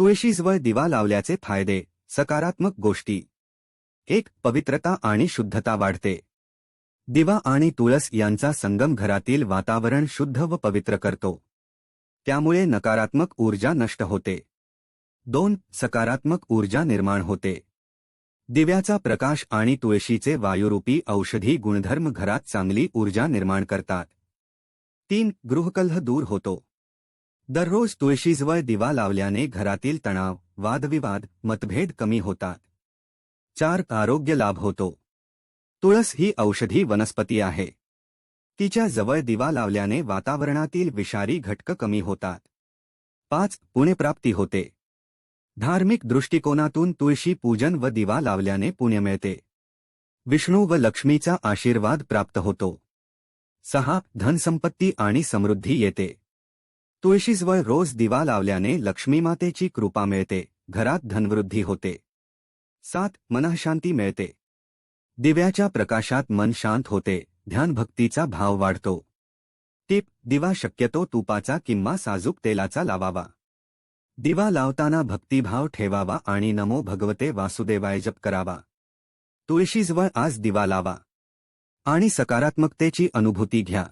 तुळशीजवळ दिवा लावल्याचे फायदे सकारात्मक गोष्टी. एक पवित्रता आणि शुद्धता वाढते. दिवा आणि तुळस यांचा संगम घरातील वातावरण शुद्ध व पवित्र करतो. त्यामुळे नकारात्मक ऊर्जा नष्ट होते. दोन सकारात्मक ऊर्जा निर्माण होते. दिव्याचा प्रकाश आणि तुळशीचे वायुरूपी औषधी गुणधर्म घरात चांगली ऊर्जा निर्माण करतात. तीन गृहकल्ह दूर होतो. दररोज तुळशीजवळ दिवा लावल्याने घरातील तणाव वादविवाद मतभेद कमी होतात. चार आरोग्य लाभ होतो. तुळस ही औषधी वनस्पती आहे. तिच्या जवळ दिवा लावल्याने वातावरणातील विषारी घटक कमी होतात. पाच पुण्यप्राप्ती होते. धार्मिक दृष्टिकोनातून तुळशी पूजन व दिवा लावल्याने पुण्य मिळते. विष्णू व लक्ष्मीचा आशीर्वाद प्राप्त होतो. सहा धनसंपत्ती आणि समृद्धी येते. तुळशीजवळ रोज दिवा लावल्याने लक्ष्मीमातेची कृपा मिळते घरात धनवृद्धी होते. सात मनःशांती मिळते. दिव्याच्या प्रकाशात मन शांत होते ध्यानभक्तीचा भाव वाढतो. टिप दिवा शक्यतो तुपाचा किंवा साजूक तेलाचा लावावा. दिवा लावताना भक्तिभाव ठेवावा आणि नमो भगवते वासुदेवाय जप करावा. तुळशीजवळ आज दिवा लावा. आणि सकारात्मकतेची अनुभूती घ्या.